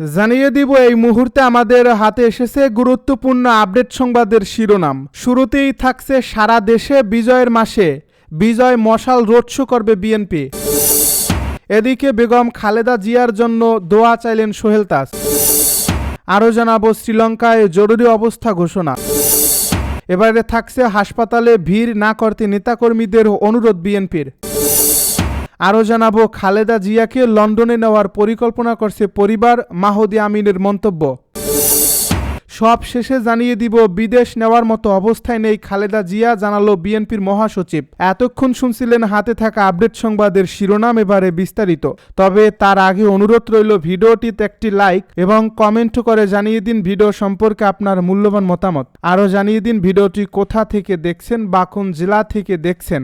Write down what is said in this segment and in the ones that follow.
জানিয়ে দিব, এই মুহূর্তে আমাদের হাতে এসেছে গুরুত্বপূর্ণ আপডেট সংবাদের শিরোনাম। শুরুতেই থাকছে সারা দেশে বিজয়ের মাসে। বিজয় মশাল রোড শো করবে বিএনপি। এদিকে বেগম খালেদা জিয়ার জন্য দোয়া চাইলেন সোহেল তাস। আরও জানাব, শ্রীলঙ্কায় জরুরি অবস্থা ঘোষণা। এবারে থাকছে হাসপাতালে ভিড় না করতে নেতাকর্মীদের অনুরোধ বিএনপির। আরও জানাব, খালেদা জিয়াকে লন্ডনে নেওয়ার পরিকল্পনা করছে পরিবার, মাহদি আমিনের মন্তব্য। সব শেষে জানিয়ে দিব, বিদেশ নেওয়ার মতো অবস্থায় নেই খালেদা জিয়া, জানালো বিএনপির মহাসচিব। এতক্ষণ শুনছিলেন হাতে থাকা আপডেট সংবাদের শিরোনাম এবারে বিস্তারিত। তবে তার আগে অনুরোধ রইল, ভিডিওটিতে একটি লাইক এবং কমেন্ট করে জানিয়ে দিন ভিডিও সম্পর্কে আপনার মূল্যবান মতামত। আরও জানিয়ে দিন ভিডিওটি কোথা থেকে দেখছেন বা কোন জেলা থেকে দেখছেন।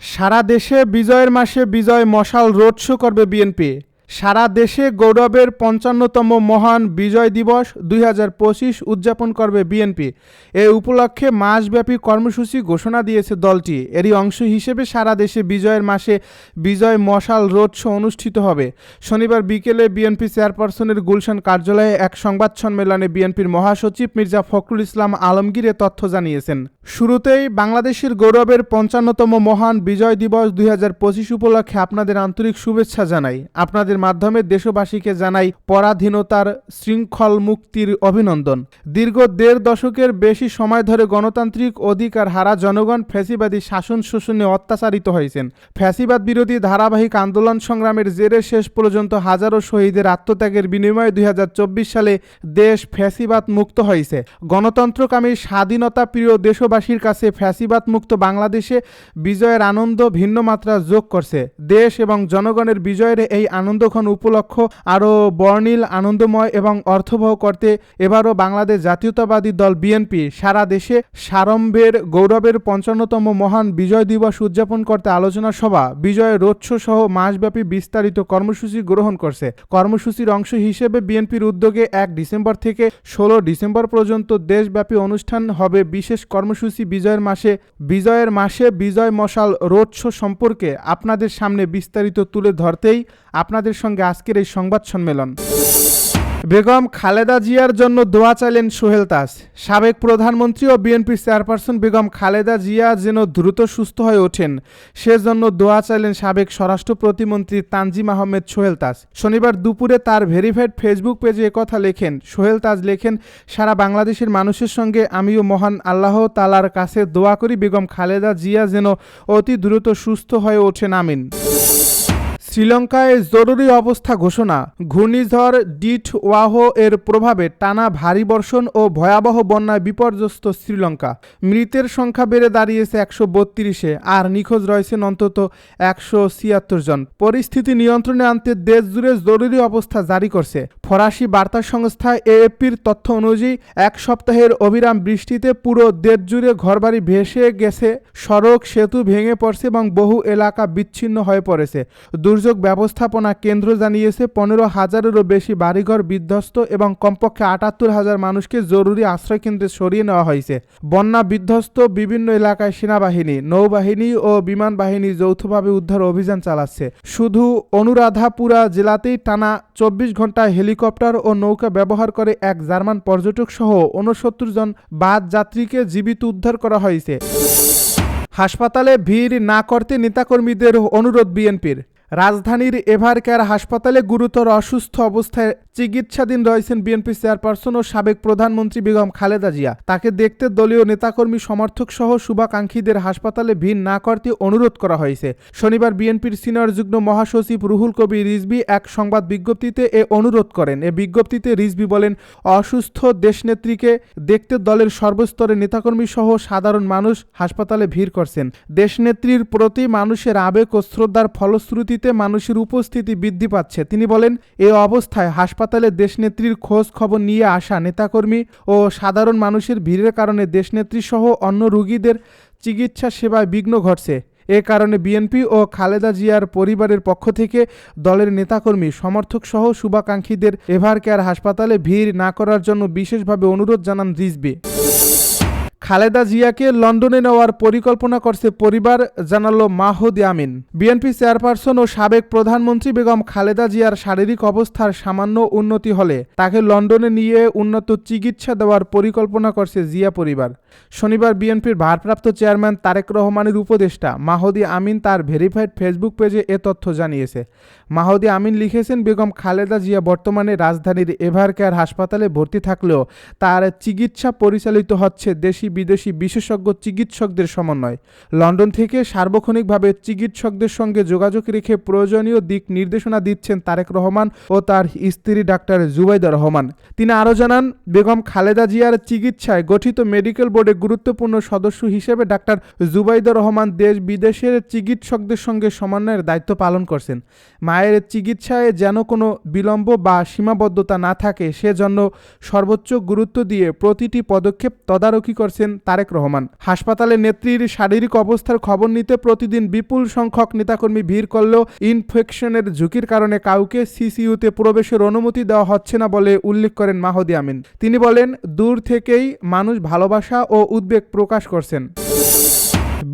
সারা দেশে বিজয়ের মাসে বিজয় মশাল রোড শো করবে বিএনপি। সারা দেশে গৌরবের পঞ্চান্নতম মহান বিজয় দিবস দুই হাজার পঁচিশ উদযাপন করবে বিএনপি। এ উপলক্ষে মাসব্যাপী কর্মসূচি ঘোষণা দিয়েছে দলটি। এরই অংশ হিসেবে সারা দেশে বিজয়ের মাসে বিজয় মশাল রোড শো অনুষ্ঠিত হবে। শনিবার বিকেলে বিএনপি চেয়ারপারসনের গুলশান কার্যালয়ে এক সংবাদ সম্মেলনে বিএনপির মহাসচিব মির্জা ফখরুল ইসলাম আলমগীর এ তথ্য জানিয়েছেন। শুরুতেই বাংলাদেশের গৌরবের পঞ্চান্নতম মহান বিজয় দিবস দুই হাজার পঁচিশ উপলক্ষে আপনাদের আন্তরিক শুভেচ্ছা জানাই। আপনাদের মাধ্যমে দেশবাসীকে জানাই পরাধীনতার শৃঙ্খল মুক্তির অভিনন্দন। দীর্ঘ দেড় দশকের বেশি সময় ধরে গণতান্ত্রিক অধিকার হারা জনগণ ফ্যাসিবাদী শাসন শোষণে অত্যাচারিত হয়েছেন। ফ্যাসিবাদ বিরোধী ধারাবাহিক আন্দোলন সংগ্রামের জেরে শেষ পর্যন্ত হাজারো শহীদের আত্মত্যাগের বিনিময়ে দুই হাজার চব্বিশ সালে দেশ ফ্যাসিবাদ মুক্ত হয়েছে। গণতন্ত্রকামী স্বাধীনতা প্রিয় দেশবাসীর কাছে ফ্যাসিবাদ মুক্ত বাংলাদেশে বিজয়ের আনন্দ ভিন্ন মাত্রা যোগ করছে। দেশ এবং জনগণের বিজয়ের এই আনন্দক্ষণ উপলক্ষ আরও বর্ণিল, আনন্দময় এবং অর্থবহ করতে এবারও বাংলাদেশ জাতীয়তাবাদী দল বিএনপি সারা দেশে সারম্ভের গৌরবের পঞ্চান্নতম মহান বিজয় দিবস উদযাপন করতে আলোচনা সভা, বিজয় শো সহ মাসব্যাপী বিস্তারিত কর্মসূচি গ্রহণ করছে। কর্মসূচির অংশ হিসেবে বিএনপির উদ্যোগে এক ডিসেম্বর থেকে ষোলো ডিসেম্বর পর্যন্ত দেশব্যাপী অনুষ্ঠান হবে বিশেষ কর্মসূচি বিজয়ের মাসে। বিজয়ের মাসে বিজয় মশাল রোড সম্পর্কে আপনাদের সামনে বিস্তারিত তুলে ধরতেই আপনাদের সঙ্গে আজকের এই সংবাদ সম্মেলন। বেগম খালেদা জিয়ার জন্য দোয়া চাইলেন সোহেল তাস সাবেক প্রধানমন্ত্রী ও বিএনপির চেয়ারপারসন বেগম খালেদা জিয়া যেন দ্রুত সুস্থ হয়ে ওঠেন, সেজন্য দোয়া চাইলেন সাবেক স্বরাষ্ট্র প্রতিমন্ত্রী তানজিম আহমেদ সোহেল তাস শনিবার দুপুরে তার ভেরিফাইড ফেসবুক পেজে একথা লেখেন। সোহেল তাজ লেখেন, সারা বাংলাদেশের মানুষের সঙ্গে আমিও মহান আল্লাহ তালার কাছে দোয়া করি, বেগম খালেদা জিয়া যেন অতি দ্রুত সুস্থ হয়ে ওঠেন, আমিন। শ্রীলঙ্কায় জরুরি অবস্থা ঘোষণা। ঘূর্ণিঝড় ডিট ওয়াহো এর প্রভাবে টানা ভারী বর্ষণ ও ভয়াবহ বন্যায় বিপর্যস্ত শ্রীলঙ্কা। মৃতের সংখ্যা বেড়ে দাঁড়িয়েছে একশো বত্রিশে, আর নিখোঁজ রয়েছেন অন্তত একশো ছিয়াত্তর জন। পরিস্থিতি নিয়ন্ত্রণে আনতে দেশ জুড়ে জরুরি অবস্থা জারি করছে। ফরাসি বার্তা সংস্থা এএপির তথ্য অনুযায়ী, এক সপ্তাহের অবিরাম বৃষ্টিতে পুরো দেশ জুড়ে ঘরবাড়ি ভেসে গেছে, সড়ক, সেতু ভেঙে পড়ছে এবং বহু এলাকা বিচ্ছিন্ন হয়ে পড়েছে। দুর্যোগ ব্যবস্থাপনা কেন্দ্র জানিয়েছে, পনেরো হাজারেরও বেশি বাড়িঘর বিধ্বস্ত এবং কমপক্ষে আটাত্তর হাজার মানুষকে জরুরি আশ্রয়কেন্দ্রে সরিয়ে নেওয়া হয়েছে। বন্যা বিধ্বস্ত বিভিন্ন এলাকায় সেনাবাহিনী, নৌবাহিনী ও বিমান বাহিনী যৌথভাবে উদ্ধার অভিযান চালাচ্ছে। শুধু অনুরাধাপুরা জেলাতেই টানা চব্বিশ ঘণ্টা হেলিকপ্টার ও নৌকা ব্যবহার করে এক জার্মান পর্যটক সহ উনসত্তর জন বাদ যাত্রীকে জীবিত উদ্ধার করা হয়েছে। হাসপাতালে ভিড় না করতে নেতাকর্মীদের অনুরোধ বিএনপির। রাজধানীর এভারকেয়ার হাসপাতালে গুরুতর অসুস্থ অবস্থায় চিকিৎসাধীন রয়েছেন বিএনপি চেয়ারপারসন ও সাবেক প্রধানমন্ত্রী বেগম খালেদা জিয়া। তাকে দেখতে দলীয় নেতাকর্মী সমর্থক সহ শুভাকাঙ্ক্ষীদের হাসপাতালে ভিড় না করতে অনুরোধ করা হয়েছে। শনিবার বিএনপির সিনিয়র যুগ্ম মহাসচিব রুহুল কবি রিজবি এক সংবাদ বিজ্ঞপ্তিতে এ অনুরোধ করেন। এ বিজ্ঞপ্তিতে রিজবি বলেন, অসুস্থ দেশনেত্রীকে দেখতে দলের সর্বস্তরের নেতাকর্মী সহ সাধারণ মানুষ হাসপাতালে ভিড় করছেন। দেশনেত্রীর প্রতি মানুষের আবেগ ও শ্রদ্ধার ফলশ্রুতিতে মানুষের উপস্থিতি বৃদ্ধি পাচ্ছে। তিনি বলেন, এ অবস্থায় হাসপাতালে দেশনেত্রীর খোঁজ খবর নিয়ে আসা নেতাকর্মী ও সাধারণ মানুষের ভিড়ের কারণে দেশনেত্রী সহ অন্য রোগীদের চিকিৎসা সেবায় বিঘ্ন ঘটছে। এ কারণে বিএনপি ও খালেদা জিয়ার পরিবারের পক্ষ থেকে দলের নেতাকর্মী, সমর্থক সহ শুভাকাঙ্ক্ষীদের এভার কেয়ার হাসপাতালে ভিড় না করার জন্য বিশেষভাবে অনুরোধ জানান রিজবি। খালেদা জিয়াকে লন্ডনে নেওয়ার পরিকল্পনা করছে পরিবার, জানালো মাহদি আমিন বিএনপি চেয়ারপারসন ও সাবেক প্রধানমন্ত্রী বেগম খালেদা জিয়ার শারীরিক অবস্থার সামান্য উন্নতি হলে তাকে লন্ডনে নিয়ে উন্নত চিকিৎসা দেওয়ার পরিকল্পনা করছে জিয়া পরিবার। শনিবার বিএনপির ভারপ্রাপ্ত চেয়ারম্যান তারেক রহমানের উপদেষ্টা মাহদি আমিন তার ভেরিফাইড ফেসবুক পেজে এ তথ্য জানিয়েছে। মাহদি আমিন লিখেছেন, বেগম খালেদা জিয়া বর্তমানে রাজধানীর এভারকেয়ার হাসপাতালে ভর্তি থাকলেও তার চিকিৎসা পরিচালিত হচ্ছে দেশি বিদেশি বিশেষজ্ঞ চিকিৎসকদের সমন্বয়। লন্ডন থেকে সার্বক্ষণিকভাবে চিকিৎসকদের সঙ্গে যোগাযোগ রেখে প্রয়োজনীয় দিক নির্দেশনা দিচ্ছেন তারেক রহমান ও তার স্ত্রী ডাক্তার জুবাইদা রহমান। তিনি আরও জানান, বেগম খালেদা জিয়ার চিকিৎসায় গঠিত মেডিকেল বোর্ডে গুরুত্বপূর্ণ সদস্য হিসেবে ডাক্তার জুবাইদা রহমান দেশ বিদেশের চিকিৎসকদের সঙ্গে সমন্বয়ের দায়িত্ব পালন করছেন। মায়ের চিকিৎসায় যেন কোনো বিলম্ব বা সীমাবদ্ধতা না থাকে, সেজন্য সর্বোচ্চ গুরুত্ব দিয়ে প্রতিটি পদক্ষেপ তদারকি করছেন তারেক রহমান। হাসপাতালে নেত্রীর শারীরিক অবস্থার খবর নিতে প্রতিদিন বিপুল সংখ্যক নেতাকর্মী ভিড় করলেও ইনফেকশনের ঝুঁকির কারণে কাউকে সিসিইউতে প্রবেশের অনুমতি দেওয়া হচ্ছে না বলে উল্লেখ করেন মাহদি আমিন। তিনি বলেন, দূর থেকেই মানুষ ভালোবাসা ও উদ্বেগ প্রকাশ করছেন।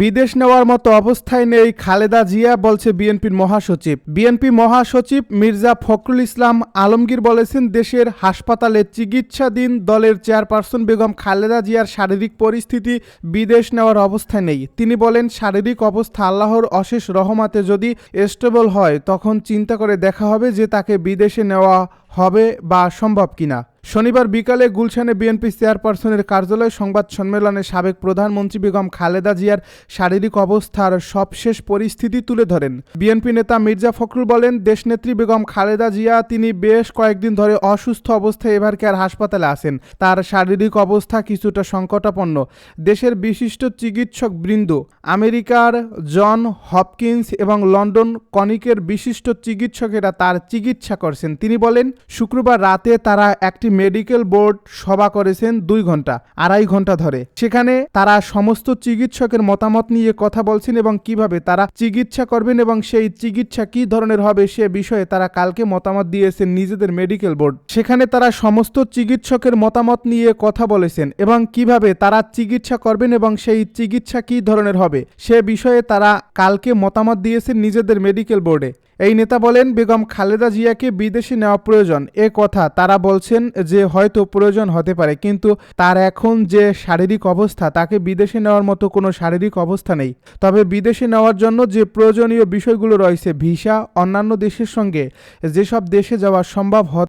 বিদেশ নেওয়ার মতো অবস্থায় নেই খালেদা জিয়া, বলছে বিএনপির মহাসচিব। বিএনপি মহাসচিব মির্জা ফখরুল ইসলাম আলমগীর বলেছেন, দেশের হাসপাতালে চিকিৎসাধীন দলের চেয়ারপারসন বেগম খালেদা জিয়ার শারীরিক পরিস্থিতি বিদেশ নেওয়ার অবস্থায় নেই। তিনি বলেন, শারীরিক অবস্থা আল্লাহর অশেষ রহমাতে যদি স্টেবল হয়, তখন চিন্তা করে দেখা হবে যে তাকে বিদেশে নেওয়া হবে বা সম্ভব কিনা? শনিবার বিকালে গুলশানে বিএনপি চেয়ারপারসনের কার্যালয়ে সংবাদ সম্মেলনে সাবেক প্রধানমন্ত্রী বেগম খালেদা জিয়ার শারীরিক অবস্থার সবশেষ পরিস্থিতি তুলে ধরেন। বিএনপি নেতা মির্জা ফখরুল বলেন, দেশনেত্রী বেগম খালেদা জিয়া তিনি বেশ কয়েকদিন ধরে অসুস্থ অবস্থায় এবার কেয়ার হাসপাতালে আসেন তার শারীরিক অবস্থা কিছুটা সংকটাপন্ন। দেশের বিশিষ্ট চিকিৎসক বৃন্দ, আমেরিকার জন হপকিন্স এবং লন্ডন কনিকের বিশিষ্ট চিকিৎসকেরা তার চিকিৎসা করছেন। তিনি বলেন শুক্রবার রাতে তারা একটি মেডিকেল বোর্ড সভা করেছেন দুই ঘণ্টা আড়াই ঘণ্টা ধরে। সেখানে তারা সমস্ত চিকিৎসকের মতামত নিয়ে কথা বলছেন এবং কীভাবে তারা চিকিৎসা করবেন এবং সেই চিকিৎসা কী ধরনের হবে সে বিষয়ে তারা কালকে মতামত দিয়েছেন নিজেদের মেডিকেল বোর্ড। সেখানে তারা সমস্ত চিকিৎসকের মতামত নিয়ে কথা বলেছেন এবং কীভাবে তারা চিকিৎসা করবেন এবং সেই চিকিৎসা কী ধরনের হবে সে বিষয়ে তারা কালকে মতামত দিয়েছেন নিজেদের মেডিকেল বোর্ডে। এই নেতা বলেন, বেগম খালেদা জিয়াকে বিদেশে নেওয়া প্রয়োজন। এ কথা তারা বলছেন যে হয়তো প্রয়োজন হতে পারে, কিন্তু তার এখন যে শারীরিক অবস্থা, তাকে বিদেশে নেওয়ার মতো কোনো শারীরিক অবস্থা নেই। তবে বিদেশে নেওয়ার জন্য যে প্রয়োজনীয় বিষয়গুলো রয়েছে, ভিসা, অন্যান্য দেশের সঙ্গে যেসব দেশে যাওয়া সম্ভব